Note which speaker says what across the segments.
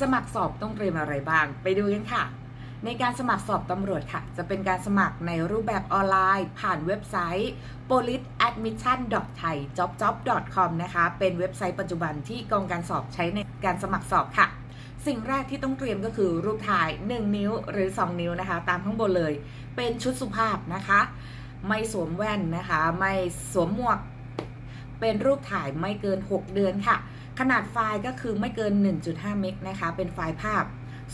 Speaker 1: สมัครสอบต้องเตรียมอะไรบ้าง ไปดูกันค่ะ ในการสมัครสอบตำรวจค่ะ จะเป็นการสมัครในรูปแบบออนไลน์ ผ่านเว็บไซต์ policeadmission.thaijobjob.com นะคะ เป็นเว็บไซต์ปัจจุบันที่กองการสอบใช้ในการสมัครสอบค่ะ สิ่งแรกที่ต้องเตรียมก็คือรูปถ่าย 1 นิ้วหรือ 2 นิ้วนะคะ ตามข้างบนเลย เป็นชุดสุภาพนะคะ ไม่สวมแว่นนะคะ ไม่สวมหมวก เป็นรูปถ่ายไม่เกิน 6 เดือนค่ะ ขนาดไฟล์ก็คือไม่เกิน 1.5 เมกนะคะ เป็นไฟล์ภาพ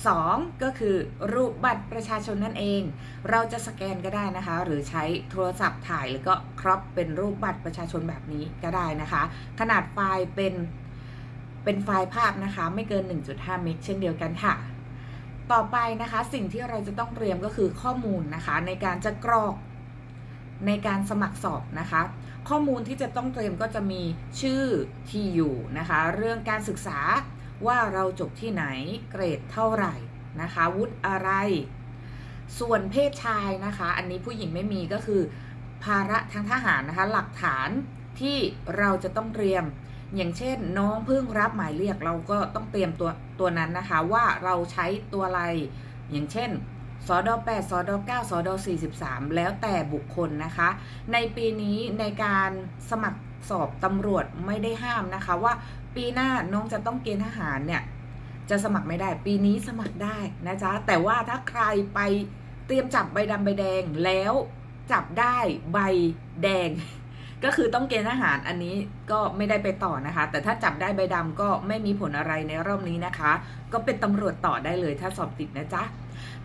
Speaker 1: 2 ก็คือรูปบัตรประชาชนนั่นเอง เราจะสแกนก็ได้นะคะ หรือใช้โทรศัพท์ถ่ายแล้วก็ครอปเป็นรูปบัตรประชาชนแบบนี้ก็ได้นะคะ ขนาดไฟล์เป็นเป็นไฟล์ภาพนะคะ ไม่เกิน 1.5 เมกเช่นเดียวกันค่ะ ต่อไปนะคะสิ่งที่เราจะต้องเตรียมก็คือข้อมูลนะคะ ในการจะกรอก ในการสมัครสอบนะคะ ข้อมูลที่จะต้องเตรียมก็จะมีชื่อที่อยู่นะคะ เรื่องการศึกษาว่าเราจบที่ไหนเกรดเท่าไหร่นะคะ วุฒิอะไร ส่วนเพศชายนะคะ อันนี้ผู้หญิงไม่มีก็คือ ภาระทางทหารนะคะ หลักฐานที่เราจะต้องเตรียม อย่างเช่น น้องเพิ่งรับหมายเรียกเราก็ต้องเตรียมตัวตัวนั้นนะคะ ว่าเราใช้ตัวอะไร อย่างเช่น สอด8สอด9สอด43 แล้วแต่บุคคลนะคะ ในปีนี้ในการสมัครสอบตำรวจไม่ได้ห้ามนะคะ ว่าปีหน้าน้องจะต้องเกณฑ์ทหารเนี่ยจะสมัครไม่ได้ ปีนี้สมัครได้นะจ๊ะ แต่ว่าถ้าใครไปเตรียมจับใบดำใบแดงแล้วจับได้ใบแดง ก็คือต้องเกณฑ์ทหารอันนี้ก็ไม่ได้ไปต่อนะคะ แต่ถ้าจับได้ใบดำก็ไม่มีผลอะไรในรอบนี้นะคะ ก็เป็นตำรวจต่อได้เลยถ้าสอบติดนะจ๊ะ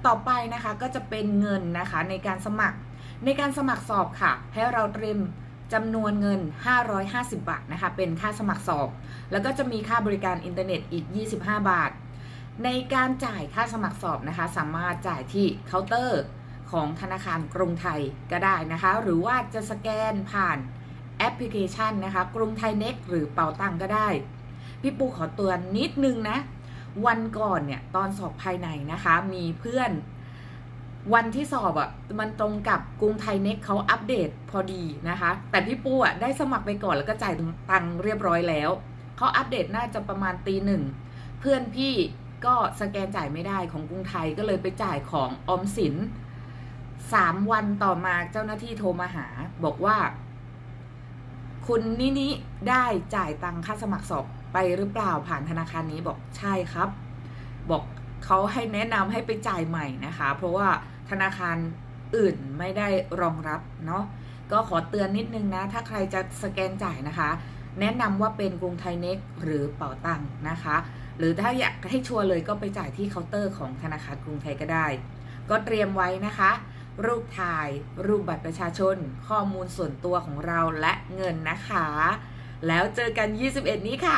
Speaker 1: ต่อไปนะคะก็จะเป็นเงินนะคะในการสมัครในการสมัครสอบค่ะ ให้เราเตรียมจำนวนเงิน 550 บาทนะคะ เป็นค่าสมัครสอบ แล้วก็จะมีค่าบริการอินเทอร์เน็ตอีก 25 บาท ในการจ่ายค่าสมัครสอบนะคะ สามารถจ่ายที่เคาน์เตอร์ของธนาคารกรุงไทยก็ได้นะคะ หรือว่าจะสแกนผ่านแอปพลิเคชันนะคะ กรุงไทยเน็กหรือเป๋าตังก็ได้ พี่ปูขอตือนนิดนึงนะ วันก่อนเนี่ยตอนสอบภายในนะคะ มีเพื่อนวันที่สอบอะ่ะมันตรงกับกรุงไทยเน็กเขาอัปเดตพอดีนะคะ แต่พี่ปูอะได้สมัครไปก่อนแล้วก็จ่ายตังค์เรียบร้อยแล้วเขาอัปเดตน่าจะประมาณตีหนึ่งเพื่อนพี่ก็สแกนจ่ายไม่ได้ของกรุงไทยก็เลยไปจ่ายของออมสินสามวันต่อมาเจ้าหน้าที่โทรมาหา บอกว่า คุณนินิได้จ่ายตังค่าสมัครสอบไปหรือเปล่าผ่านธนาคารนี้บอกใช่ครับ บอกเขาให้แนะนำให้ไปจ่ายใหม่นะคะ เพราะว่าธนาคารอื่นไม่ได้รองรับเนาะก็ขอเตือนนิดนึงนะ ถ้าใครจะสแกนจ่ายนะคะ แนะนำว่าเป็นกรุงไทยเน็กหรือเป๋าตังนะคะ หรือถ้าอยากให้ชัวร์เลยก็ไปจ่ายที่เคาน์เตอร์ของธนาคารกรุงไทยก็ได้ ก็เตรียมไว้นะคะ รูปถ่าย รูปบัตรประชาชน ข้อมูลส่วนตัวของเราและเงินนะคะ แล้วเจอกัน 21 นี้ค่ะ